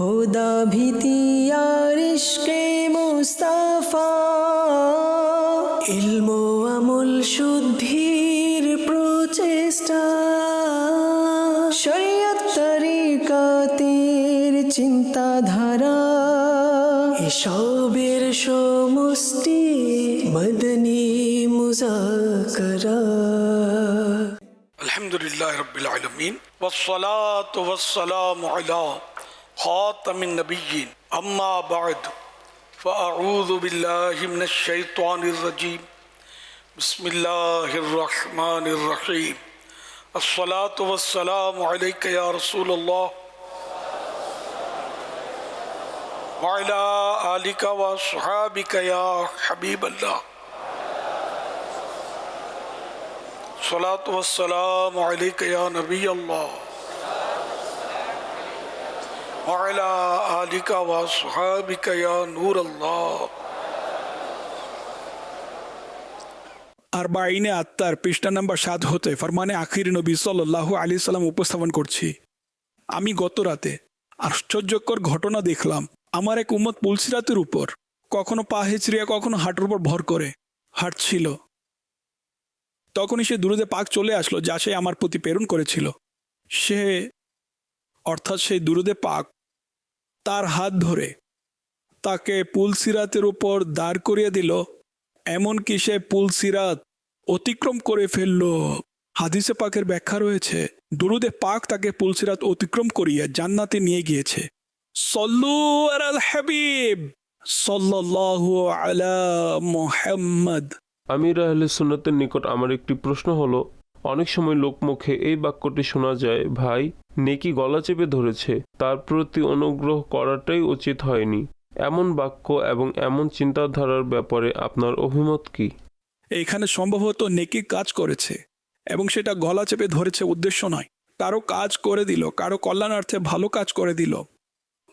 খোদা ভীতি আর ইশকে মুস্তাফা ইলমো আমল শুদ্ধির প্রচেষ্টা শরিয়ত তরিকাতের চিন্তাধারা এসবের সমষ্টি মদনী মুজাকরা الحمد لله رب العالمين والصلاة والسلام على خاتم النبیین. اما بعد، فاعوذ باللہ من الشیطان الرجیم. بسم اللہ الرحمن الرحیم. الصلاة والسلام علیکہ یا رسول اللہ. وعلا آلک و صحابک یا حبیب اللہ. صلاة والسلام علیکہ یا نبی اللہ. وعلى آلك وأصحابك يا نور الله আর বাইনে আত্মার পৃষ্ঠা নাম্বার সাত হতে ফরমানে আখির নবী সাল্লাহ আলি সাল্লাম উপস্থাপন করছি আমি গত রাতে আশ্চর্যকর ঘটনা দেখলাম আমার এক উম্মত পুলসিরাতের উপর কখনো পা হেঁচড়িয়া কখনো হাঁটুর উপর ভর করে হাঁটছিল তখনই সে দুরুদে পাক চলে আসলো যা সে আমার প্রতি প্রেরণ করেছিল সে অর্থাৎ সেই দুরুদে পাক, তার হাত ধরে তাকে পুলসিরাতের উপর দাঁড় করিয়ে দিল, এমনকি সে পুলসিরাত অতিক্রম করে ফেলল। হাদিসে পাকের ব্যাখ্যা রয়েছে, দুরুদে পাক তাকে পুলসিরাত অতিক্রম করিয়ে জান্নাতে নিয়ে গিয়েছে। সল্লু আল হাবিব, সাল্লাল্লাহু আলা মুহাম্মদ। আমির আহলে সুন্নতের নিকট আমার একটি প্রশ্ন হলো অনেক সময় লোকমুখে এই বাক্যটি শোনা যায়, ভাই, নেকি গলা চেপে ধরেছে, তার প্রতি অনুগ্রহ করাটাই উচিত হয়নি। এমন বাক্য এবং এমন চিন্তাধারার ব্যাপারে আপনার অভিমত কি? এখানে সম্ভবত নেকি কাজ করেছে এবং সেটা গলা চেপে ধরেছে উদ্দেশ্য নয়। কারও কাজ করে দিল, কারও কল্যাণার্থে ভালো কাজ করে দিল।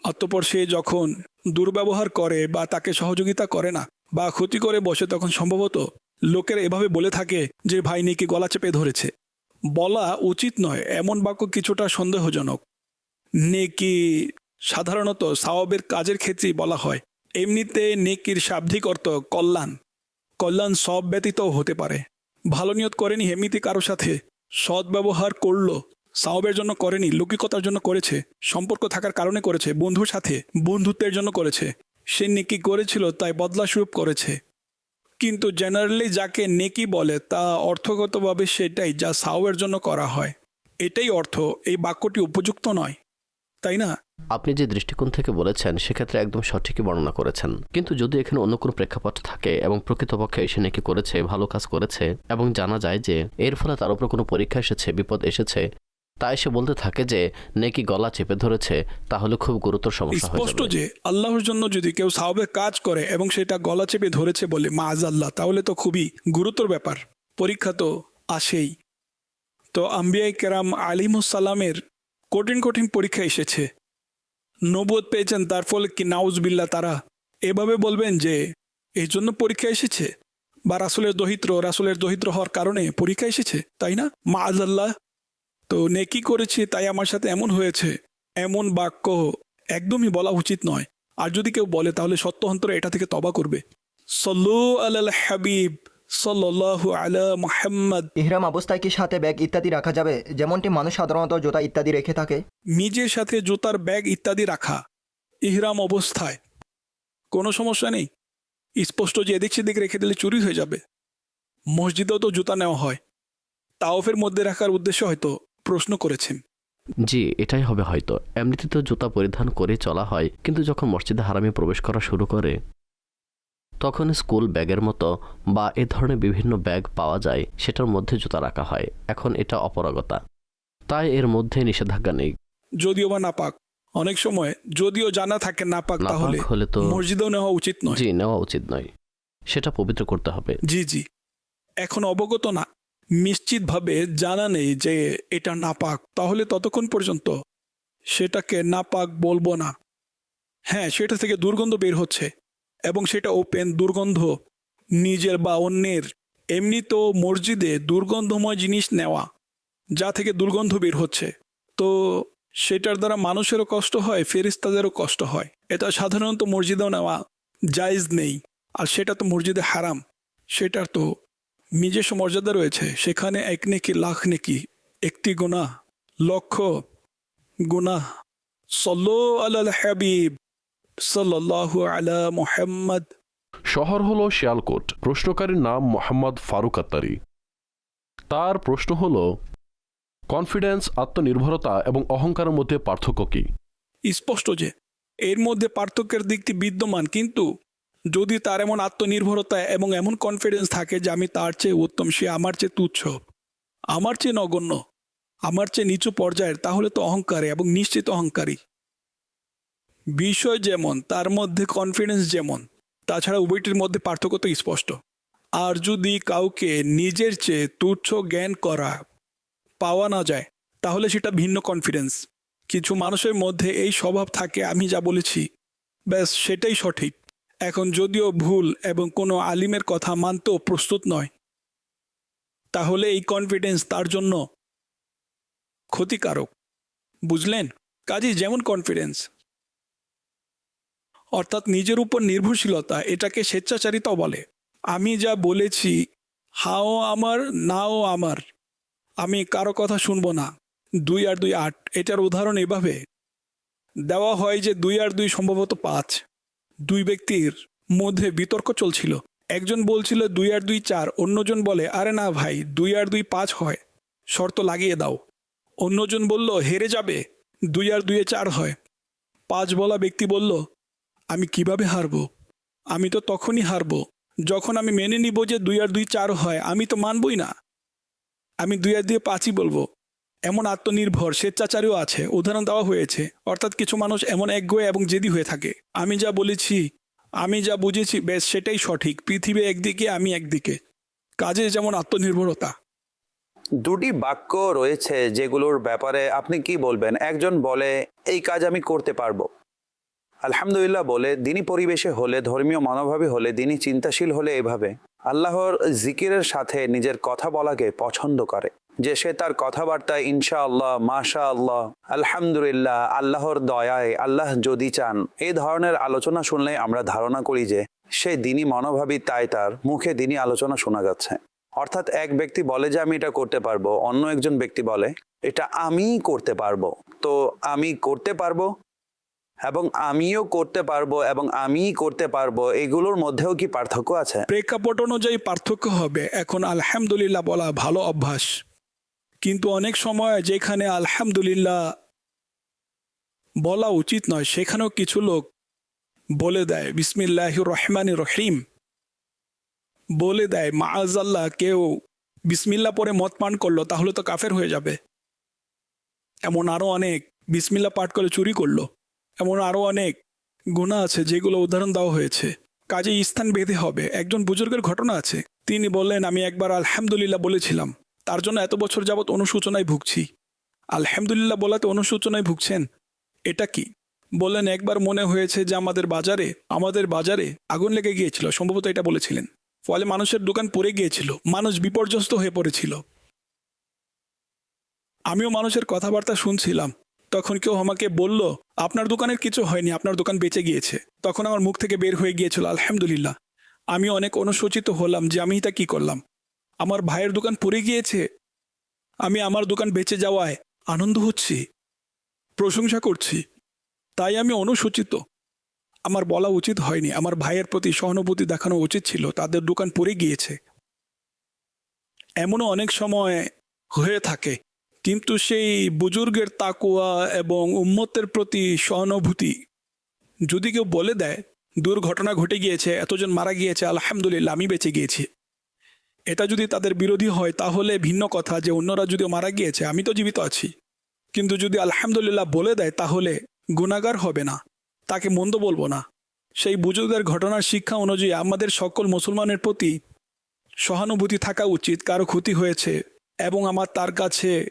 অতঃপর সে যখন দুর্ব্যবহার করে বা তাকে সহযোগিতা করে না বা ক্ষতি করে বসে, তখন সম্ভবত লোকের এভাবে বলে থাকে যে ভাই নেকি গলা চেপে ধরেছে। বলা উচিত নয়, এমন বাক্য কিছুটা সন্দেহজনক। নেকি সাধারণত সাওয়াবের কাজের ক্ষেত্রেই বলা হয়। এমনিতে নেকির শাব্দিক অর্থ কল্যাণ। কল্যাণ সব ব্যতীত হতে পারে। ভালো নিয়ত করেনি এমনিতে কারও সাথে। সৎ ব্যবহার করল সাওবের জন্য করেনি, লৌকিকতার জন্য করেছে, সম্পর্ক থাকার কারণে করেছে, বন্ধুর সাথে, বন্ধুত্বের জন্য করেছে। সে নেকি করেছিল, তাই বদলা করেছে। কিন্তু জেনারেলি যাকে নেকি বলে, তা অর্থগতভাবে সেটাই যা সাউয়ের জন্য করা হয়। এটাই অর্থ, এই বাক্যটি উপযুক্ত নয়। তাই না? আপনি যে দৃষ্টিকোণ থেকে বলেছেন, সেক্ষেত্রে একদম সঠিকই বর্ণনা করেছেন। কিন্তু যদি এখানে অন্য কোনো প্রেক্ষাপট থাকে এবং প্রকৃতপক্ষে সে নাকি করেছে, ভালো কাজ করেছে এবং জানা যায় যে, এর ফলে তার উপর কোনো পরীক্ষা এসেছে, বিপদ এসেছে তাই সে বলতে থাকে যে নেকি গলা চেপে ধরেছে তাহলে খুব গুরুতর সমস্যা হয়ে স্পষ্ট যে আল্লাহর জন্য যদি কেউ সাহাবে কাজ করে এবং সেটা গলা চেপে ধরেছে বলে মাজ আল্লাহ তাহলে তো খুবই গুরুতর ব্যাপার। পরীক্ষা তো আসেই। তো আম্বিয়াই কেরাম আলিমুসাল্লামের কঠিন কঠিন পরীক্ষা এসেছে। নবুয়ত পেয়েছেন তার ফলে কি নাউজবিল্লা তারা এভাবে বলবেন যে এই জন্য পরীক্ষা এসেছে? বা রাসুলের দহিত্র রাসুলের দহিত্র হওয়ার কারণে পরীক্ষা এসেছে? তাই না? মাজ আল্লাহ তো নেকি করেছি তাই আমার সাথে এমন হয়েছে এমন বাক্য একদমই বলা উচিত নয়। আর যদি কেউ বলে তাহলে সত্য অন্তরে এটা থেকে তবা করবে। সল্লু আল হাবিব সাল্লাল্লাহু আলা মুহাম্মদ। ইহরাম অবস্থায় কি সাথে ব্যাগ ইত্যাদি রাখা যাবে? যেমনটি মানুষ সাধারণত জুতা ইত্যাদি রেখে থাকে। নিজের সাথে জুতার ব্যাগ ইত্যাদি রাখা। ইহরাম অবস্থায়। কোনো সমস্যা নেই? স্পষ্ট যে এদিক সেদিক রেখে দিলে চুরি হয়ে যাবে। মসজিদেও তো জুতা নেওয়া হয়। তাওফের মধ্যে রাখার উদ্দেশ্য হয়তো প্রশ্ন করেছেন। জি এটাই হবে হয়তো। এমনিতে তো জুতা পরিধান করে চলা হয় কিন্তু যখন মসজিদে হারামে প্রবেশ করা শুরু করে তখন স্কুল ব্যাগের মতো বা এ ধরনের বিভিন্ন ব্যাগ পাওয়া যায় সেটার মধ্যে জুতা রাখা হয়। এখন এটা অপরাগতা। তাই এর মধ্যে নিষেধাজ্ঞা নেই। যদিও বা নাপাক। অনেক সময় যদিও জানা থাকে নাপাক তাহলে হলে তো মসজিদেও নেওয়া উচিত নয়। জি নেওয়া উচিত নয়। সেটা পবিত্র করতে হবে। জি জি। এখন অবগত না নিশ্চিতভাবে জানা নেই যে এটা নাপাক। তাহলে ততক্ষণ পর্যন্ত সেটাকে নাপাক বলব না। হ্যাঁ সেটা থেকে দুর্গন্ধ বের হচ্ছে এবং সেটা ওপেন দুর্গন্ধ নিজের বা অন্যের। এমনি তো মসজিদে দুর্গন্ধময় জিনিস নেওয়া, যা থেকে দুর্গন্ধ বের হচ্ছে। তো সেটার দ্বারা মানুষেরও কষ্ট হয় ফেরিস্তাদেরও কষ্ট হয়। এটা সাধারণত মসজিদেও নেওয়া জায়েজ নেই। আর সেটা তো মসজিদে হারাম। সেটার তো নিজস্ব মর্যাদা রয়েছে। সেখানে এক নেকি লাখ নেকি একটি গুণা লক্ষ গুণা সল্লো আল হাবিব সাল্লাল্লাহু আলা মোহাম্মদ। শহর হল শিয়ালকোট। প্রশ্নকারীর নাম মোহাম্মদ ফারুক আত্তারি। তার প্রশ্ন হল কনফিডেন্স আত্মনির্ভরতা এবং অহংকারের মধ্যে পার্থক্য কি? স্পষ্ট যে এর মধ্যে পার্থক্যের দিকটি বিদ্যমান কিন্তু যদি তার এমন আত্মনির্ভরতা এবং এমন কনফিডেন্স থাকে যে আমি তার চেয়ে উত্তম, সে আমার চেয়ে তুচ্ছ, আমার চেয়ে নগণ্য, আমার চেয়ে নিচু পর্যায়ের, তাহলে তো অহংকারী এবং নিশ্চিত অহংকারী। বিষয় যেমন, তার মধ্যে কনফিডেন্স যেমন, তাছাড়া উভয়টির মধ্যে পার্থক্য তো স্পষ্ট। আর যদি কাউকে নিজের চেয়ে তুচ্ছ জ্ঞান করা, পাওয়া না যায়, তাহলে সেটা ভিন্ন কনফিডেন্স কিছু মানুষের মধ্যে এই স্বভাব থাকে, আমি যা বলেছি, ব্যাস সেটাই সঠিক। এখন যদিও ভুল এবং কোনো আলিমের কথা মানতেও প্রস্তুত নয়, তাহলে এই কনফিডেন্স তার জন্য ক্ষতিকারক, বুঝলেন? কাজী যেমন কনফিডেন্স অর্থাৎ নিজের উপর নির্ভরশীলতা, এটাকে স্বেচ্ছাচারিতাও বলে। আমি যা বলেছি, হাও আমার, নাও আমার, আমি কারও কথা শুনব না। দুই আর দুই আট, এটার উদাহরণ এভাবে। দেওয়া হয় যে দুই আর দুই সম্ভবত পাঁচ। দুই ব্যক্তির মধ্যে বিতর্ক চলছিল। একজন বলছিল, দুই আর দুই চার। অন্যজন বলে, আরে না ভাই, দুই আর দুই পাঁচ হয়। শর্ত লাগিয়ে দাও। অন্যজন বলল, হেরে যাবে, দুই আর দুইয়ে চার হয়। পাঁচ বলা ব্যক্তি বলল, আমি কীভাবে হারবো? আমি তো তখনই হারব, যখন আমি মেনে নিব যে দুই আর দুই চার হয়, আমি তো মানবই না। আমি দুই আর দিয়ে পাঁচই বলব। এমন আত্মনির্ভর স্বেচ্ছাচারীও আছে, উদাহরণ দেওয়া হয়েছে। অর্থাৎ কিছু মানুষ এমন একগুয়ে এবং জেদি হয়ে থাকে। আমি যা বলেছি, আমি যা বুঝেছি, বেশ সেটাই সঠিক। পৃথিবী একদিকে, আমি একদিকে। কাজে যেমন আত্মনির্ভরতা। দুটি বাক্য রয়েছে যেগুলোর ব্যাপারে আপনি কি বলবেন? একজন বলে, এই কাজ আমি করতে পারব। আলহামদুলিল্লাহ বলে, দিনী পরিবেশে হলে, ধর্মীয় মনোভাবী হলে, দিনী চিন্তাশীল হলে এভাবে। আল্লাহর জিকিরের সাথে নিজের কথা বলাকে পছন্দ করে। যে সে তার কথাবার্তায় ইনশা আল্লাহ মাশা আল্লাহ আলহামদুলিল্লাহ, আল্লাহর দয়ায় আল্লাহ যদি চান, এই ধরনের আলোচনা শুনলে আমরা ধারণা করি যে সে দিনই মনোভাবী তাই তার, মুখে দিনই আলোচনা শোনা যাচ্ছে। অর্থাৎ এক ব্যক্তি বলে যে আমি এটা করতে পারব, অন্য একজন ব্যক্তি বলে, এটা আমিই করতে পারব। তো আমি করতে পারব এবং আমিও করতে পারব এবং আমিই করতে পারব, এগুলোর মধ্যেও কি পার্থক্য আছে? প্রেক্ষাপট অনুযায়ী পার্থক্য হবে। এখন আলহামদুলিল্লাহ বলা ভালো অভ্যাস। কিন্তু অনেক সময় যেখানে আলহামদুলিল্লাহ বলা উচিত নয়, সেখানেও কিছু লোক বলে দেয় বিসমিল্লাহ রহমান রহিম। বলে দেয় মা মাআজাল্লাহ কেউ বিসমিল্লা পরে মদ পান করল, তাহলে তো কাফের হয়ে যাবে। এমন আরও অনেক বিসমিল্লা পাঠ করে চুরি করল। এমন আরও অনেক গুণা আছে যেগুলো উদাহরণ দেওয়া হয়েছে। কাজে স্থান বেঁধে হবে। একজন বুজুর্গের ঘটনা আছে। তিনি বললেন, আমি একবার আলহামদুলিল্লাহ বলেছিলাম। তার জন্য এত বছর যাবৎ অনুশোচনায় ভুগছি। আলহামদুলিল্লাহ বলাতে অনুশোচনায় ভুগছেন। এটা কি? বললেন, একবার মনে হয়েছে যে আমাদের বাজারে আমাদের বাজারে আগুন লেগে গিয়েছিল। সম্ভবত এটা বলেছিলেন। ফলে মানুষের দোকান পড়ে গিয়েছিল। মানুষ বিপর্যস্ত হয়ে পড়েছিল। আমিও মানুষের কথাবার্তা শুনছিলাম। তখন কেউ আমাকে বলল, আপনার দোকানের কিছু হয়নি, আপনার দোকান বেঁচে গিয়েছে। তখন আমার মুখ থেকে বের হয়ে গিয়েছিল, আলহামদুলিল্লাহ। আমি অনেক অনুশোচিত হলাম যে আমি তা কি করলাম। আমার ভাইয়ের দোকান পড়ে গিয়েছে। আমি আমার দোকান বেঁচে যাওয়ায় আনন্দ হচ্ছি, প্রশংসা করছি। তাই আমি অনুসূচিত। আমার বলা উচিত হয়নি। আমার ভাইয়ের প্রতি সহানুভূতি দেখানো উচিত ছিল। তাদের দোকান পড়ে গিয়েছে। এমনও অনেক সময় হয়ে থাকে। কিন্তু সেই বুজুর্গের তাকুয়া এবং উম্মতের প্রতি সহানুভূতি যদি কেউ বলে দেয়, দুর্ঘটনা ঘটে গিয়েছে, এতজন মারা গিয়েছে, আলহামদুলিল্লাহ, আমি বেঁচে গিয়েছি। এটা যদি তাদের বিরোধী হয়, তাহলে ভিন্ন কথা যে অন্যরা যদিও মারা গিয়েছে, আমি তো জীবিত আছি। কিন্তু যদি আলহামদুলিল্লাহ বলে দেয়, তাহলে গুণাগার হবে না। তাকে মন্দ বলব না। সেই বুজুর্গের ঘটনার শিক্ষা অনুযায়ী আমাদের সকল মুসলমানের প্রতি সহানুভূতি থাকা উচিত, কারও ক্ষতি হয়েছে এবং আমার তার কাছে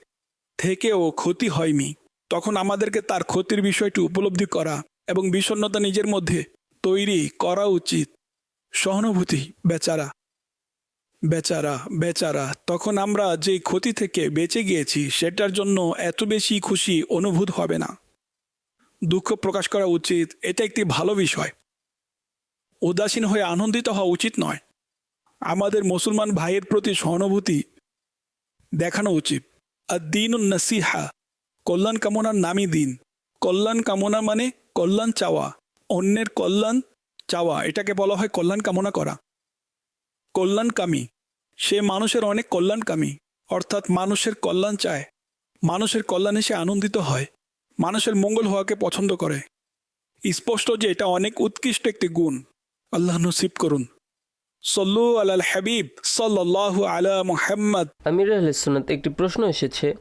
থেকেও ক্ষতি হয়নি। তখন আমাদেরকে তার ক্ষতির বিষয়টি উপলব্ধি করা এবং বিষণ্ণতা নিজের মধ্যে তৈরি করা উচিত। সহানুভূতি, বেচারা। বেচারা বেচারা, তখন আমরা যে ক্ষতি থেকে বেঁচে গিয়েছি, সেটার জন্য এত বেশি খুশি অনুভূত হবে না। দুঃখ প্রকাশ করা উচিত, এটা একটি ভালো বিষয়। উদাসীন হয়ে আনন্দিত হওয়া উচিত নয়। আমাদের মুসলমান ভাইয়ের প্রতি সহানুভূতি দেখানো উচিত। আর দিন নসিহা, কল্যাণ কামনার নামই দিন। কল্যাণ কামনা মানে কল্যাণ চাওয়া, অন্যের কল্যাণ চাওয়া, এটাকে বলা হয় কল্যাণ কামনা করা। কল্যাণকামী। সে মানুষের অনেক কল্যাণকামী। অর্থাৎ মানুষের কল্যাণ চায়। মানুষের কল্যাণে সে আনন্দিত হয়। মানুষের মঙ্গল হওয়াকে পছন্দ করে। স্পষ্ট যে এটা অনেক উৎকৃষ্ট একটি গুণ। আল্লাহ নসিব করুন। সল্লু আলাল হাবিব সাল্লাল্লাহু আলা মুহাম্মদ। আমির আহলেসনাত একটি প্রশ্ন এসেছে।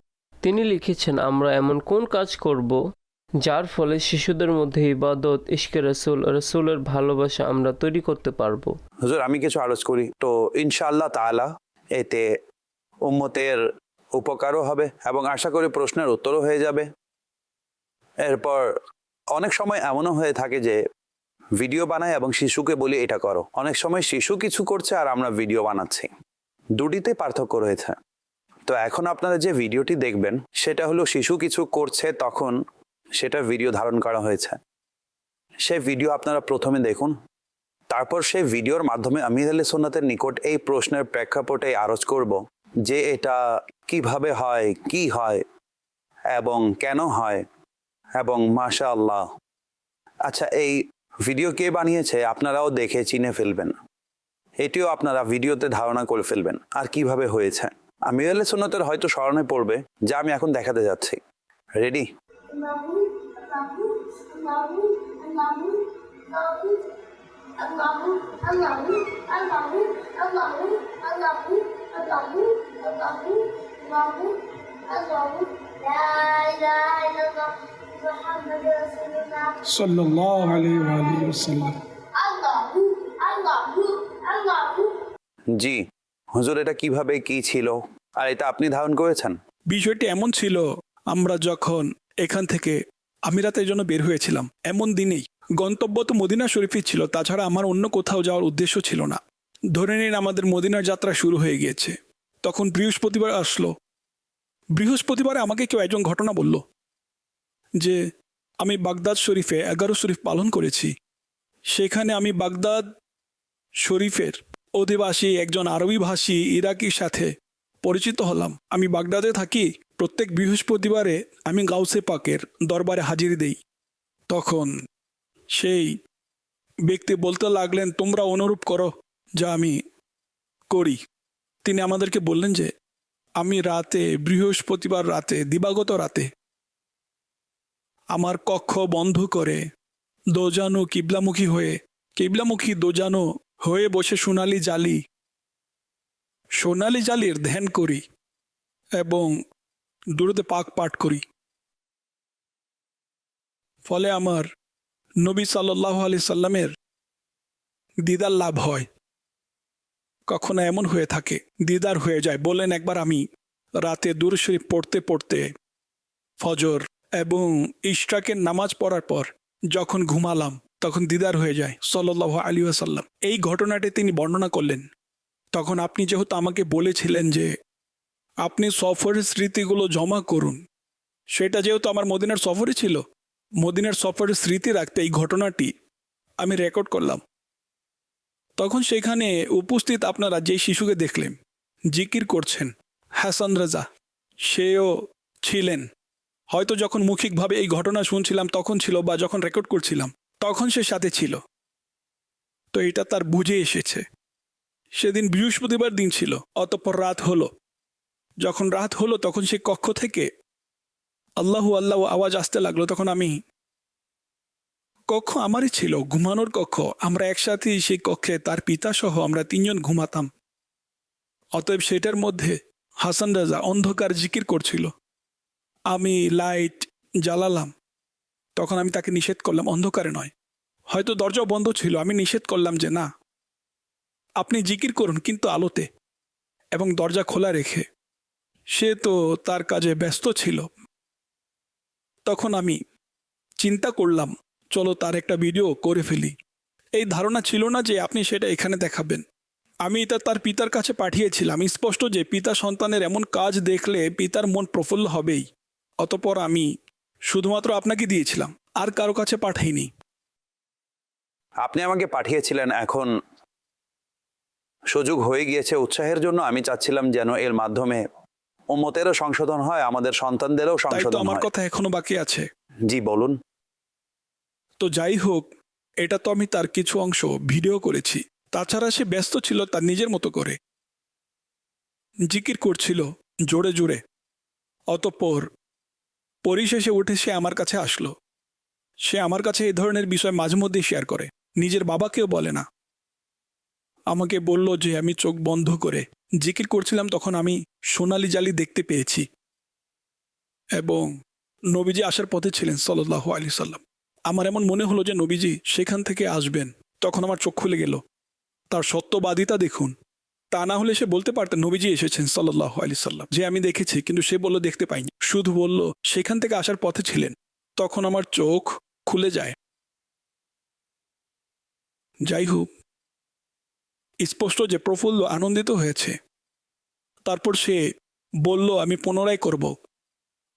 তিনি লিখেছেন, আমরা এমন কোন কাজ করব যার ফলে শিশুদের মধ্যে ইবাদত, ইশকে রসুল, রসুলের ভালোবাসা আমরা তৈরি করতে পারব। হুজুর, আমি কিছু আলোচ করি। তো ইনশাআল্লাহ তাআলা এতে উম্মতের উপকারও হবে এবং আশা করি প্রশ্নের উত্তরও হয়ে যাবে। এরপর অনেক সময় এমনও হয়ে থাকে যে ভিডিও বানাই এবং শিশুকে বলি, এটা করো। অনেক সময় শিশু কিছু করছে আর আমরা ভিডিও বানাচ্ছি। দুটিতে পার্থক্য রয়েছে। তো এখন আপনারা যে ভিডিওটি দেখবেন, সেটা হলো শিশু কিছু করছে তখন সেটা ভিডিও ধারণ করা হয়েছে। সেই ভিডিও আপনারা প্রথমে দেখুন। তারপর সেই ভিডিওর মাধ্যমে আমির আলী সোনাতের নিকট এই প্রশ্নের প্রেক্ষাপটে আরজ করব যে এটা কীভাবে হয়, কি হয় এবং কেন হয় এবং মাশা আল্লাহ আচ্ছা এই ভিডিও কে বানিয়েছে আপনারাও দেখে চিনে ফেলবেন। এটিও আপনারা ভিডিওতে ধারণা করে ফেলবেন আর কীভাবে হয়েছে। আমির আলী সোনাতের হয়তো স্মরণে পড়বে, যা আমি এখন দেখাতে যাচ্ছি। রেডি জি হুজুর এটা কীভাবে কি ছিল? আর এটা আপনি ধারণ করেছেন? বিষয়টি এমন ছিল আমরা যখন এখান থেকে আমিরাতের জন্য বের হয়েছিলাম। এমন দিনেই গন্তব্য তো মদিনা শরীফই ছিল, তাছাড়া আমার অন্য কোথাও যাওয়ার উদ্দেশ্য ছিল না। ধরে নিন আমাদের মদিনার যাত্রা শুরু হয়ে গিয়েছে। তখন বৃহস্পতিবার আসলো। বৃহস্পতিবারে আমাকে কেউ একজন ঘটনা বলল যে, আমি বাগদাদ শরীফে এগারো শরীফ পালন করেছি। সেখানে আমি বাগদাদ শরীফের অধিবাসী একজন আরবি ভাষী ইরাকির সাথে পরিচিত হলাম। আমি বাগদাদে থাকি প্রত্যেক বৃহস্পতিবারে আমি গাউসে পাকের দরবারে হাজিরি দেই। তখন সেই ব্যক্তি বলতে লাগলেন, তোমরা অনুরূপ করো যা আমি করি। তিনি আমাদেরকে বললেন যে, আমি রাতে, বৃহস্পতিবার রাতে, দিবাগত রাতে আমার কক্ষ বন্ধ করে দোজানো কিবলামুখী হয়ে, কিবলামুখী দোজানো হয়ে বসে সোনালি জালি, সোনালি জালির ধ্যান করি এবং দূরতে পাক পাঠ করি। ফলে আমার নবী সাল্লাহ আলি সাল্লামের দিদার লাভ হয়। কখনো এমন হয়ে থাকে, দিদার হয়ে যায়। বললেন একবার আমি রাতে দূর শরীফ পড়তে পড়তে ফজর এবং ইশরাকের নামাজ পড়ার পর যখন ঘুমালাম, তখন দিদার হয়ে যায় সাল্লাহ আলী আসাল্লাম এই ঘটনাটি তিনি বর্ণনা করলেন। তখন আপনি যেহেতু আমাকে বলেছিলেন যে আপনি সফরের স্মৃতিগুলো জমা করুন। সেটা যেহেতু আমার মদিনার সফরে ছিল, মদিনার সফরের স্মৃতি রাখতে এই ঘটনাটি আমি রেকর্ড করলাম। তখন সেখানে উপস্থিত আপনারা যে শিশুকে দেখলেন, জিকির করছেন, হাসান রাজা, সেও ছিলেন। হয়তো যখন মৌখিকভাবে এই ঘটনা শুনছিলাম তখন ছিল বা যখন রেকর্ড করছিলাম, তখন সে সাথে ছিল। তো এটা তার বুঝে এসেছে। সেদিন বৃহস্পতিবার দিন ছিল, অতঃপর রাত হলো। যখন রাত হলো, তখন সে কক্ষ থেকে আল্লাহু আল্লাহ আওয়াজ আসতে লাগল, তখন আমি, কক্ষ আমারই ছিল, ঘুমানোর কক্ষ। আমরা একসাথে সেই কক্ষে, তার পিতা সহ আমরা তিনজন ঘুমাতাম। অতএব সেটার মধ্যে হাসান রাজা অন্ধকার জিকির করছিল। আমি লাইট জ্বালালাম। তখন আমি তাকে নিষেধ করলাম, অন্ধকারে নয়। হয়তো দরজা বন্ধ ছিল, আমি নিষেধ করলাম যে, না, আপনি জিকির করুন, কিন্তু আলোতে এবং দরজা খোলা রেখে সে তো তার কাজে ব্যস্ত ছিল। তখন আমি চিন্তা করলাম, চলো তার একটা ভিডিও করে ফেলি। এই ধারণা ছিল না যে আপনি সেটা এখানে দেখাবেন। আমি এটা তার পিতার কাছে পাঠিয়েছিলাম। স্পষ্ট যে পিতা সন্তানের এমন কাজ দেখলে পিতার মন প্রফুল্ল হবেই। অতপর আমি শুধুমাত্র আপনাকে দিয়েছিলাম, আর কারও কাছে পাঠাইনি। আপনি আমাকে পাঠিয়েছিলেন, এখন সুযোগ হয়ে গিয়েছে। উৎসাহের জন্য আমি চাচ্ছিলাম যেন এর মাধ্যমে উম্মতেরও সংশোধন হয় আমাদের সন্তানদেরও সংশোধন আমার কথা এখনও বাকি আছে। জি বলুন। তো যাই হোক এটা তো আমি তার কিছু অংশ ভিডিও করেছি। তাছাড়া সে ব্যস্ত ছিল তার নিজের মতো করে। জিকির করছিল জোরে জোরে। অতঃপর পরিশেষে উঠে সে আমার কাছে আসলো। সে আমার কাছে এই ধরনের বিষয় মাঝে মধ্যেই শেয়ার করে। নিজের বাবাকেও বলে না। আমাকে বলল যে আমি চোখ বন্ধ করে জিকির করছিলাম, তখন আমি সোনালি জালি দেখতে পেয়েছি। এবং নবীজি আসার পথে ছিলেন সাল্লাহ আলি সাল্লাম। আমার এমন মনে হলো যে নবীজি সেখান থেকে আসবেন। তখন আমার চোখ খুলে গেল। তার সত্যবাদিতা দেখুন। তা না হলে সে বলতে পারতেন নবীজি এসেছেন সাল্লাহ আলি সাল্লাম। যে আমি দেখেছি, কিন্তু সে বলল, দেখতে পাইনি। শুধু বলল, সেখান থেকে আসার পথে ছিলেন। তখন আমার চোখ খুলে যায়। যাই হোক স্পষ্ট যে প্রফুল্ল আনন্দিত হয়েছে। তারপর সে বলল, আমি পুনরায় করব।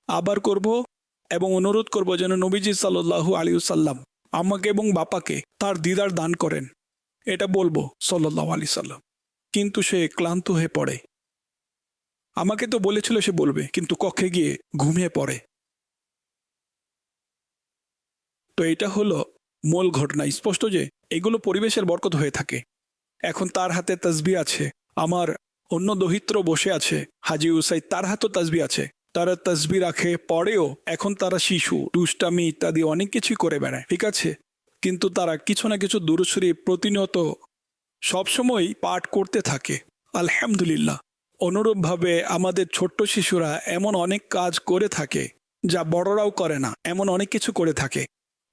আবার করব এবং অনুরোধ করব যেন নবীজি সাল্লু আলিউসাল্লাম আমাকে এবং বাপাকে তার দিদার দান করেন। এটা বলব সাল্লাহ আলি সাল্লাম কিন্তু সে ক্লান্ত হয়ে পড়ে। আমাকে তো বলেছিল সে বলবে, কিন্তু কক্ষে গিয়ে ঘুমিয়ে পড়ে। তো এটা হলো মূল ঘটনা। স্পষ্ট যে এগুলো পরিবেশের বরকত হয়ে থাকে। এখন তার হাতে তসবি আছে। আমার অন্য দহিত্র বসে আছে। হাজি উসাই তার হাতেও তসবি আছে। তারা তসবি রাখে, পরেও এখন তারা শিশু, দুষ্টামি ইত্যাদি অনেক কিছুই করে বেড়ায়, ঠিক আছে? কিন্তু তারা কিছু না কিছু দূরসুরি প্রতিনিয়ত সবসময় পাঠ করতে থাকে। আলহামদুলিল্লাহ। অনুরূপভাবে আমাদের ছোট্ট শিশুরা এমন অনেক কাজ করে থাকে, যা বড়রাও করে না, এমন অনেক কিছু করে থাকে।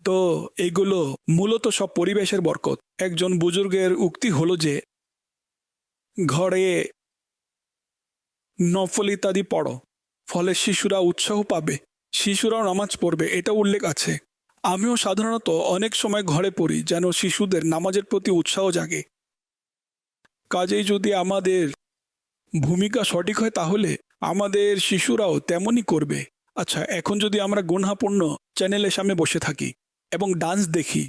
তো এগুলো মূলত সব পরিবেশের বরকত। একজন বুজুর্গের উক্তি হলো যে, ঘরে নফল ইত্যাদি পড়ো, ফলে শিশুরা উৎসাহ পাবে, শিশুরাও নামাজ পড়বে, এটা উল্লেখ আছে। আমিও সাধারণত অনেক সময় ঘরে পড়ি, যেন শিশুদের নামাজের প্রতি উৎসাহ জাগে। কাজেই যদি আমাদের ভূমিকা সঠিক হয়, তাহলে আমাদের শিশুরাও তেমনই করবে। আচ্ছা এখন যদি আমরা গুণাপূর্ণ চ্যানেলের সামনে বসে থাকি এবং ডান্স দেখি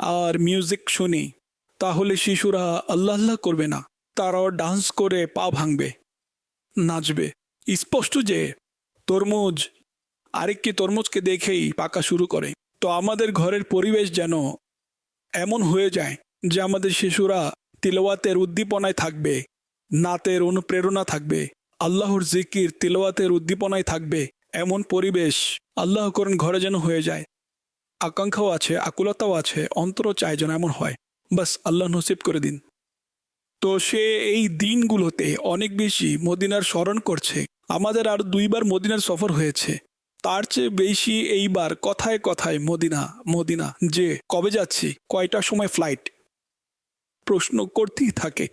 আর মিউজিক শুনি, তাহলে শিশুরা আল্লাহ আল্লাহ করবে না। তারাও ডান্স করে পা ভাঙবে, নাচবে। স্পষ্ট যে তরমুজ, আরেকটি তরমুজকে দেখেই পাকা শুরু করে। তো আমাদের ঘরের পরিবেশ যেন এমন হয়ে যায় যে আমাদের শিশুরা তিলওয়াতের উদ্দীপনায় থাকবে, নাতের অনুপ্রেরণা থাকবে, আল্লাহর জিকির তিলওয়াতের উদ্দীপনায় থাকবে, এমন পরিবেশ আল্লাহ করেন ঘরে যেন হয়ে যায়। আকাঙ্ক্ষাও আছে, আকুলতাও আছে, অন্তরও চায় যেন এমন হয়। বাস আল্লাহ নসিব করে দিন। তো সে এই দিনগুলোতে অনেক বেশি মদিনার স্মরণ করছে। আমাদের আর দুইবার মদিনার সফর হয়েছে। তার চেয়ে বেশি এইবার কথায় কথায় মদিনা মদিনা, যে কবে যাচ্ছি, কয়টা সময় ফ্লাইট প্রশ্ন করতেই থাকে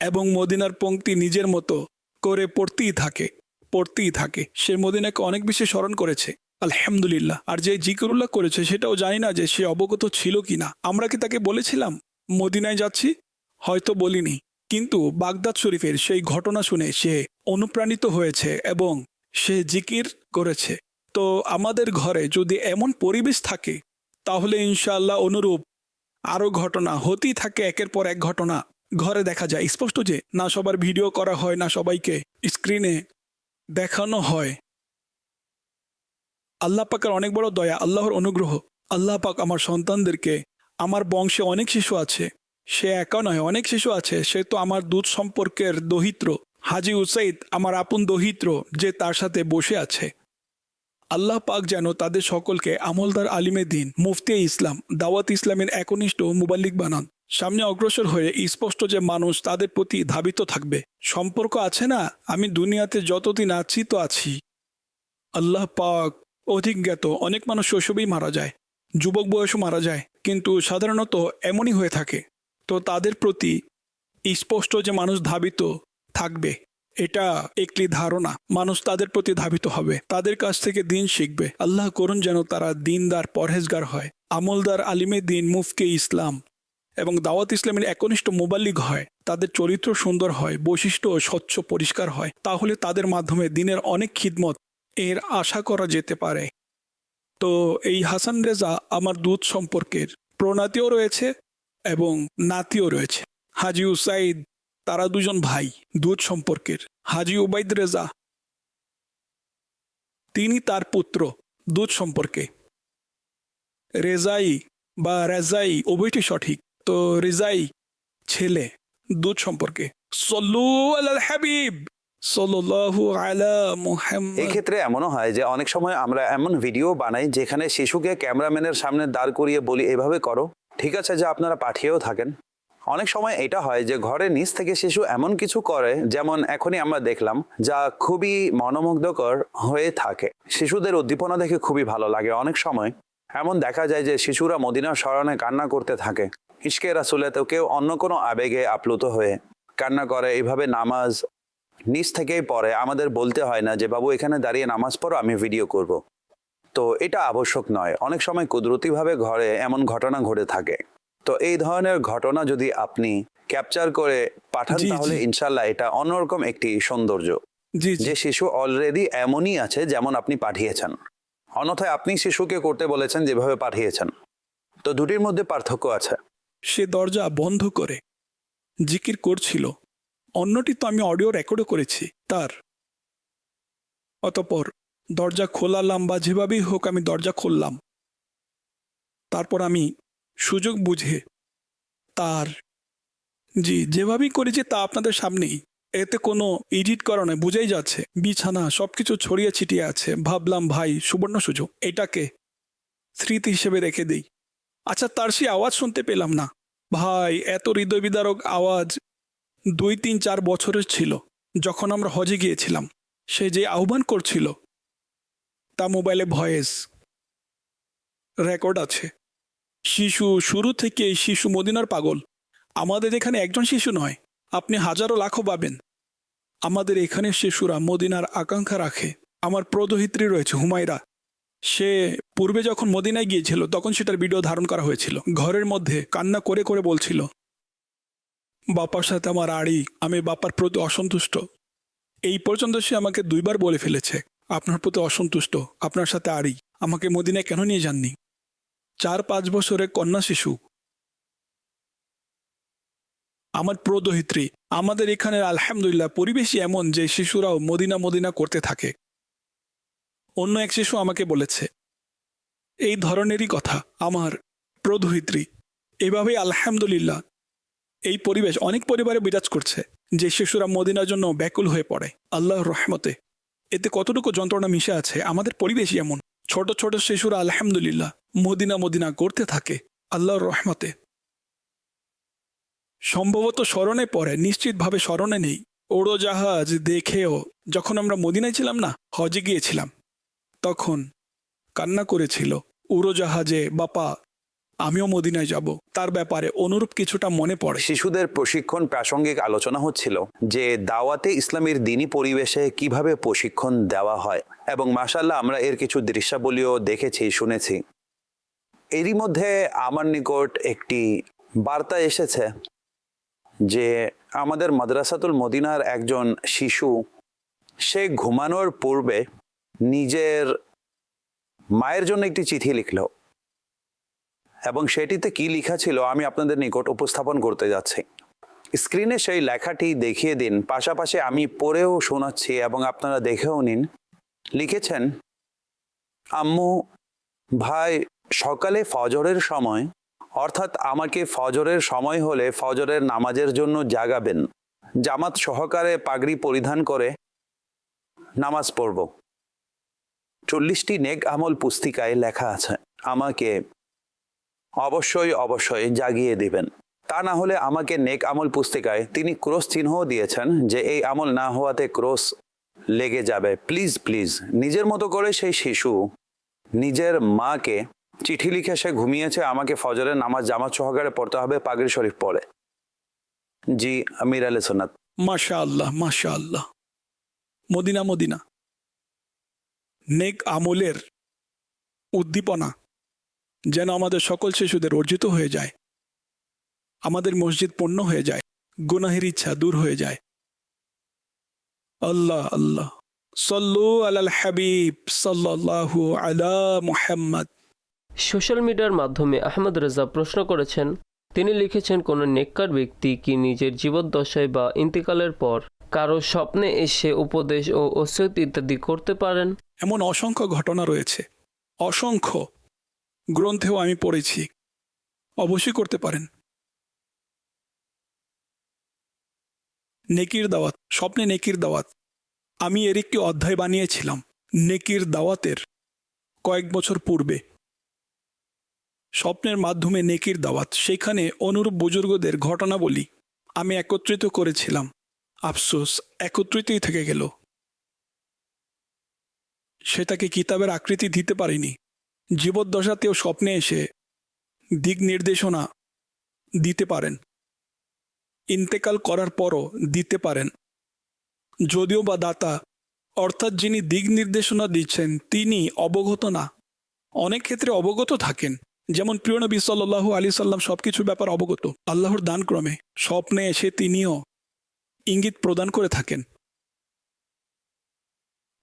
এবং মদিনার পংক্তি নিজের মতো করে পড়তেই থাকে পড়তেই থাকে। সে মদিনাকে অনেক বেশি স্মরণ করেছে। আলহামদুলিল্লাহ। আর যে জিকিরুল্লাহ করেছে সেটাও জানি না যে সে অবগত ছিল কি না আমরা কি তাকে বলেছিলাম? মদিনায় যাচ্ছি? হয়তো বলিনি। কিন্তু বাগদাদ শরীফের সেই ঘটনা শুনে সে অনুপ্রাণিত হয়েছে এবং সে জিকির করেছে। তো আমাদের ঘরে যদি এমন পরিবেশ থাকে, তাহলে ইনশাআল্লাহ অনুরূপ আরও ঘটনা হতেই থাকে একের পর এক ঘটনা ঘরে দেখা যায়। স্পষ্ট যে না সবার ভিডিও করা হয়, না সবাইকে স্ক্রিনে দেখানো হয়। আল্লাহ পাকের অনেক বড় দয়া, আল্লাহর অনুগ্রহ। আল্লাহ পাক আমার সন্তানদেরকে, আমার বংশে অনেক শিশু আছে, সে একা নয়, অনেক শিশু আছে, সে তো আমার দুধ সম্পর্কের দহিত্র। হাজি উসাইদ আমার আপন দহিত্র, যে তার সাথে বসে আছে। আল্লাহ পাক যেন তাদের সকলকে আমলদার আলিমে দিন, মুফতি ইসলাম, দাওয়াত ইসলামের একনিষ্ঠ মুবাল্লিক বানান। সামনে অগ্রসর হয়ে স্পষ্ট যে মানুষ তাদের প্রতি ধাবিত থাকবে। সম্পর্ক আছে না? আমি দুনিয়াতে যতদিন আছি তো আছি। আল্লাহ পাক অধিক জ্ঞাত, অনেক মানুষ শৈশবেই মারা যায়, যুবক বয়সও মারা যায়, কিন্তু সাধারণত এমনই হয়ে থাকে। তো তাদের প্রতি স্পষ্ট যে মানুষ ধাবিত থাকবে, এটা একটি ধারণা। মানুষ তাদের প্রতি ধাবিত হবে, তাদের কাছ থেকে দিন শিখবে। আল্লাহ করুন যেন তারা দিনদার, পরহেজগার হয়। আমলদার, আলিমে দিন মুফকে ইসলাম এবং দাওয়াত ইসলামের একনিষ্ঠ মোবাল্লিগ হয়। তাদের চরিত্র সুন্দর হয়, বৈশিষ্ট্য স্বচ্ছ, পরিষ্কার হয়। তাহলে তাদের মাধ্যমে দিনের অনেক খিদমত এর আশা করা যেতে পারে। তো এই হাসান রেজা আমার দুধ সম্পর্কের প্রণাতিও রয়েছে এবং নাতিও রয়েছে। হাজি উসাইদ, তারা দুজন ভাই দুধ সম্পর্কের। হাজি উবাইদ রেজা, তিনি তার পুত্র দুধ সম্পর্কে। রেজাই বা রেজাই, উভয়টি সঠিক। তো রেজাই ছেলে দুধ সম্পর্কে। সল্লু আল হাবিব! এক্ষেত্রে এমনও হয় যে অনেক সময় আমরা এমন ভিডিও বানাই যেখানে শিশুকে ক্যামেরাম্যানের সামনে দাঁড় করিয়ে বলি, এভাবে করো। ঠিক আছে, যে আপনারা পাঠিয়েও থাকেন। অনেক সময় এটা হয় যে ঘরের নিচ থেকে শিশু এমন কিছু করে, যেমন এখনই আমরা দেখলাম, যা খুবই মনোমুগ্ধকর হয়ে থাকে। শিশুদের উদ্দীপনা দেখে খুবই ভালো লাগে অনেক সময়। এমন দেখা যায় যে শিশুরা মদিনার স্মরণে কান্না করতে থাকে। ইশকে রাসুলেতেও কেউ অন্য কোনো আবেগে আপ্লুত হয়ে কান্না করে এইভাবে নামাজ নিচ থেকেই পড়ে। আমাদের বলতে হয় না যে বাবু এখানে দাঁড়িয়ে নামাজ পড়ো আমি ভিডিও করব। তো এটা আবশ্যক নয়। অনেক সময় কুদরতিভাবে ঘরে এমন ঘটনা ঘটে থাকে। তো এই ধরনের ঘটনা যদি আপনি ক্যাপচার করে পাঠান। তাহলে ইনশাল্লাহ এটা অন্যরকম একটি সৌন্দর্য। যে শিশু অলরেডি এমনই আছে যেমন আপনি পাঠিয়েছেন। অন্যথায় আপনি শিশুকে করতে বলেছেন যেভাবে পাঠিয়েছেন। তো দুটির মধ্যে পার্থক্য আছে। সে দরজা বন্ধ করে জিকির করছিল। অন্যটি তো আমি অডিও রেকর্ডও করেছি, তার। অতপর দরজা খোলালাম বা যেভাবেই হোক আমি দরজা খুললাম। তারপর আমি সুযোগ বুঝে তার, জি, যেভাবেই করেছি তা আপনাদের সামনেই। এতে কোনো এডিট করা নয়, বুঝেই যাচ্ছে। বিছানা সব কিছু ছড়িয়ে ছিটিয়ে আছে। ভাবলাম, ভাই, সুবর্ণ সুযোগ, এটাকে স্মৃতি হিসেবে রেখে দেই। আচ্ছা তার সেই আওয়াজ শুনতে পেলাম না। ভাই, এত হৃদয় বিদারক আওয়াজ দুই তিন চার বছরের ছিল, যখন আমরা হজে গিয়েছিলাম। সে যে আহ্বান করছিল, তা মোবাইলে ভয়েস রেকর্ড আছে। শিশু, শুরু থেকে শিশু মদিনার পাগল। আমাদের এখানে একজন শিশু নয়, আপনি হাজারো লাখও পাবেন। আমাদের এখানে শিশুরা মদিনার আকাঙ্ক্ষা রাখে। আমার প্রদহিত্রী রয়েছে, হুমায়রা। সে পূর্বে যখন মদিনায় গিয়েছিল, তখন সেটার ভিডিও ধারণ করা হয়েছিল। ঘরের মধ্যে কান্না করে করে বলছিল বাপার সাথে আমার আড়ি, আমি বাপার প্রতি অসন্তুষ্ট। এই পর্যন্ত সে আমাকে দুইবার বলে ফেলেছে, আপনার প্রতি অসন্তুষ্ট, আপনার সাথে আড়ি, আমাকে মদিনায় কেন নিয়ে যাননি? চার পাঁচ বছরের কন্যা শিশু। আমার প্রদহিত্রী, আমাদের এখানে আলহামদুলিল্লাহ পরিবেশই এমন যে শিশুরাও মদিনা মদিনা করতে থাকে। অন্য এক শিশু আমাকে বলেছে, এই ধরনেরই কথা, আমার প্রদহিত্রী। এভাবেই আলহামদুলিল্লাহ এই পরিবেশ অনেক পরিবারে বিরাজ করছে। যে শিশুরা মদিনার জন্য ব্যাকুল হয়ে পড়ে, আল্লাহর রহমতে। এতে কতটুকু যন্ত্রণা মিশে আছে, আমাদের পরিবেশই এমন। ছোট ছোট শিশুরা আলহামদুলিল্লাহ মদিনা মদিনা করতে থাকে, আল্লাহর রহমতে। সম্ভবত স্মরণে পড়ে, নিশ্চিতভাবে স্মরণে নেই। ওড়োজাহাজ দেখেও যখন আমরা মদিনায় ছিলাম না হজে গিয়েছিলাম, তখন কান্না করেছিল উড়োজাহাজে বাপা আমিও মদিনায় যাব। তার ব্যাপারে অনুরূপ কিছুটা মনে পড়ে। শিশুদের প্রশিক্ষণ প্রাসঙ্গিক আলোচনা হচ্ছিল যে দাওয়াতে ইসলামের দিনী পরিবেশে কীভাবে প্রশিক্ষণ দেওয়া হয় এবং মাসাল্লাহ আমরা এর কিছু দৃশ্যাবলীও দেখেছি, শুনেছি। এরই মধ্যে আমার নিকট একটি বার্তা এসেছে যে আমাদের মাদ্রাসাতুল মদিনার একজন শিশু, সে ঘুমানোর পূর্বে নিজের মায়ের জন্য একটি চিঠি লিখলো। এবং সেটিতে কি লেখা ছিল আমি আপনাদের নিকট উপস্থাপন করতে যাচ্ছি। স্ক্রিনে সেই লেখাটি দেখিয়ে দিন। পাশাপাশি আমি পড়েও শোনাচ্ছি এবং আপনারা দেখেও নিন। লিখেছেন, আম্মু, ভাই, সকালে ফজরের সময়, অর্থাৎ আমাকে ফজরের সময় হলে ফজরের নামাজের জন্য জাগাবেন। জামাত সহকারে পাগড়ি পরিধান করে নামাজ পড়ব। চল্লিশটি নেক আমল পুস্তিকায় লেখা আছে। আমাকে অবশ্যই অবশ্যই জাগিয়ে দিবেন। তা না হলে আমাকে নেক আমল পুস্তিকায় তিনি ক্রোশ চিহ্নও দিয়েছেন যে এই আমল না হওয়াতে ক্রোশ লেগে যাবে। প্লিজ প্লিজ, নিজের মতো করে সেই শিশু নিজের মাকে চিঠি লিখে সে ঘুমিয়েছে, আমাকে ফজরের নামাজ, জামাত সহকারে পড়তে হবে, পাগড়ি শরীফ পড়ে। জি, আমির আলী সোনাত মাশা আল্লাহ মাশা আল্লাহ মদিনা মদিনা। নেক আমলের উদ্দীপনা যেন আমাদের সকল শিশুদের অর্জিত হয়ে যায়। আমাদের মসজিদ পণ্য হয়ে যায় গুনাহের ইচ্ছা দূর হয়ে যায়। আল্লাহ আল্লাহ। সল্লু আলাল হাবিব সাল্লাল্লাহু আলা মুহাম্মদ। সোশ্যাল মিডিয়ার মাধ্যমে আহমদ রেজা প্রশ্ন করেছেন তিনি লিখেছেন কোনো নেককার ব্যক্তি কি নিজের জীবদ্দশায় বা ইন্তেকালের পর কারও স্বপ্নে এসে উপদেশ ও ওসিয়ত ইত্যাদি করতে পারেন? এমন অসংখ্য ঘটনা রয়েছে। অসংখ্য। গ্রন্থেও আমি পড়েছি। অবশ্যই করতে পারেন। নেকির দাওয়াত, স্বপ্নে নেকির দাওয়াত। আমি এর একটি অধ্যায় বানিয়েছিলাম, নেকির দাওয়াতের কয়েক বছর পূর্বে। স্বপ্নের মাধ্যমে নেকির দাওয়াত, সেখানে অনুরূপ বুজুর্গদের ঘটনাবলী আমি একত্রিত করেছিলাম। আফসোস, একত্রিতই থেকে গেল। সেটাকে কিতাবের আকৃতি দিতে পারিনি। জীবদ্দশাতেও স্বপ্নে এসে দিক নির্দেশনা দিতে পারেন। ইন্তেকাল করার পরও দিতে পারেন। যদিও বা দাতা, অর্থাৎ যিনি দিক নির্দেশনা দিচ্ছেন, তিনি অবগত না। অনেক ক্ষেত্রে অবগত থাকেন। যেমন প্রিয় নবী সাল্লাহ আলী সাল্লাম সব কিছুর ব্যাপার অবগত। আল্লাহর দানক্রমে স্বপ্নে এসে তিনিও ইঙ্গিত প্রদান করে থাকেন।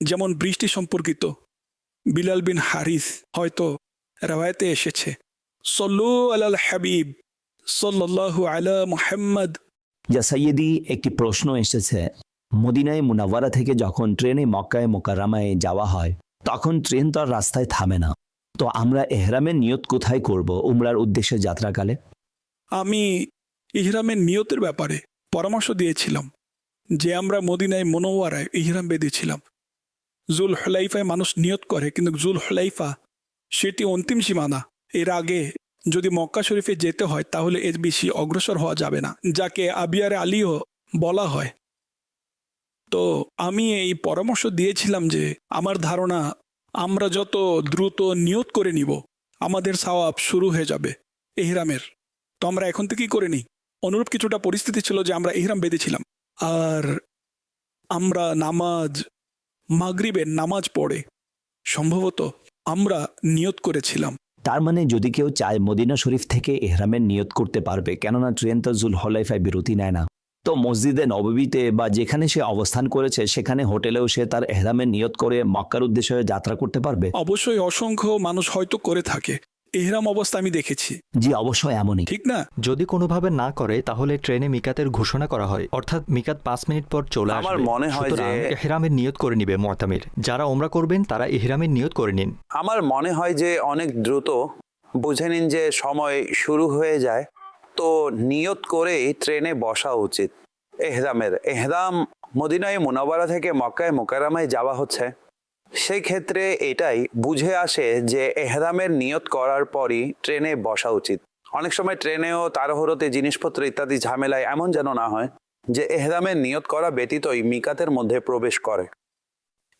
যেমন বৃষ্টি সম্পর্কিত বিলাল বিন হারিস হয়তো রেওয়ায়তে এসেছে। সল্লু আলাল হাবিব সাল্লাল্লাহু আলা মুহাম্মদ। যা সৈয়দি একটি প্রশ্ন এসেছে। মদিনায় মুনাওয়ারা থেকে যখন ট্রেনে মক্কায় মোকারামায় যাওয়া হয় তখন ট্রেন তো আর রাস্তায় থামে না। তো আমরা এহরামের নিয়ত কোথায় করব উমরার উদ্দেশ্যে যাত্রাকালে? আমি ইহরামের নিয়তের ব্যাপারে পরামর্শ দিয়েছিলাম যে আমরা মদিনায় মনোয়ারায় ইহরাম বেঁধেছিলাম। জুল হলাইফায় মানুষ নিয়ত করে, কিন্তু জুল হলাইফা সেটি অন্তিম সীমানা। এর আগে যদি মক্কা শরীফে যেতে হয়, তাহলে এর বেশি অগ্রসর হওয়া যাবে না, যাকে আবিয়ারে আলীও বলা হয়। তো আমি এই পরামর্শ দিয়েছিলাম যে, আমার ধারণা, আমরা যত দ্রুত নিয়ত করে নিব, আমাদের সাওয়াব শুরু হয়ে যাবে এহরামের। তো আমরা এখন থেকেই করে নিই? অনুরূপ কিছুটা পরিস্থিতি ছিল যে আমরা ইহরাম বেঁধেছিলাম। আর আমরা নামাজ মাগরিবের নামাজ পড়ে। সম্ভবত আমরা নিয়ত করেছিলাম। তার মানে যদি কেউ চায় মদিনা শরীফ থেকে এহরামের নিয়ত করতে পারবে কেননা ট্রেন তো জুল হলাইফায় বিরতি নেয় না। তো মসজিদে নববিতে বা যেখানে সে অবস্থান করেছে সেখানে হোটেলেও সে তার এহরামের নিয়ত করে মক্কার উদ্দেশ্যে যাত্রা করতে পারবে? অবশ্যই অসংখ্য মানুষ হয়তো করে থাকে। এহরাম অবস্থা আমি দেখেছি। জি অবশ্যই এমনই। ঠিক না? যদি কোনোভাবে না করে তাহলে ট্রেনে মিকাতের ঘোষণা করা হয়। অর্থাৎ মিকাত পাঁচ মিনিট পর চলে আসবে। আমার মনে হয় সুতরাং যে- ইহরামের নিয়ত করে নিবে মতামির যারা ওমরা করবেন তারা ইহরামের নিয়ত করে নিন। আমার মনে হয় যে অনেক দ্রুত বুঝে নিন যে সময় শুরু হয়ে যায়। তো নিয়ত করেই ট্রেনে বসা উচিত। এহরামের এহরাম মদিনায় মুনাবারা থেকে মক্কায় মোকারামায় যাওয়া হচ্ছে। সেই ক্ষেত্রে এটাই বুঝে আসে যে এহরামের নিয়ত করার পরই ট্রেনে বসা উচিত। অনেক সময় ট্রেনেও তাড়াহুড়োতে জিনিসপত্র ইত্যাদি ঝামেলায় এমন যেন না হয় যে এহরামের নিয়ত করা ব্যতীতই মিকাতের মধ্যে প্রবেশ করে।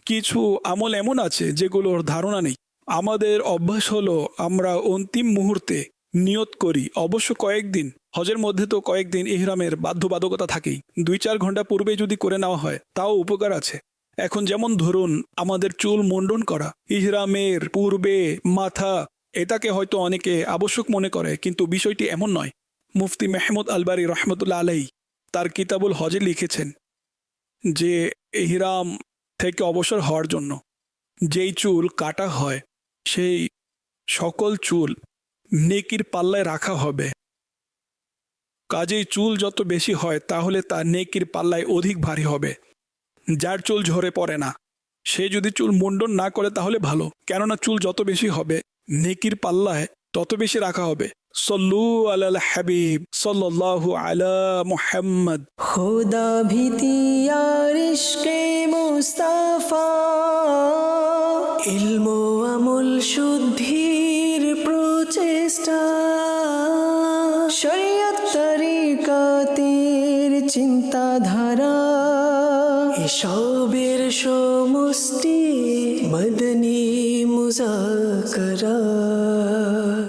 কিছু আমল এমন আছে যেগুলোর ধারণা নেই। আমাদের অভ্যাস হলো আমরা অন্তিম মুহূর্তে নিয়ত করি। অবশ্য কয়েকদিন, হজের মধ্যে তো কয়েকদিন ইহরামের বাধ্যবাধকতা থাকেই। দুই চার ঘণ্টা পূর্বে যদি করে নেওয়া হয়, তাও উপকার আছে। এখন যেমন ধরুন আমাদের চুল মুন্ডন করা, ইহরামের পূর্বে মাথা, এটাকে হয়তো অনেকে আবশ্যক মনে করে, কিন্তু বিষয়টি এমন নয়। মুফতি মেহমুদ আলবারি রহমতুল্লা আলাই তার কিতাবুল হজে লিখেছেন যে, ইহরাম থেকে অবসর হওয়ার জন্য যেই চুল কাটা হয়, সেই সকল চুল নেকির পাল্লায় রাখা হবে। কাজেই চুল যত বেশি হয়, তাহলে তা নেকির পাল্লায় অধিক ভারী হবে। যার চুল ঝরে পড়ে না। সে যদি চুল মুন্ডন না করে তাহলে ভালো, কেননা চুল যত বেশি হবে, নেকির পাল্লায় তত বেশি রাখা হবে। সল্লু আলাল হাবিব, সাল্লাল্লাহু আলা মুহাম্মদ। খোদা ভীতি আর ইশকে মুস্তাফা, ইলমো আমল শুদ্ধির প্রচেষ্টা। শরিয়ত তরিকাতের চিন্তাধারা এসবের সমষ্টি মদনী মুজাকরা।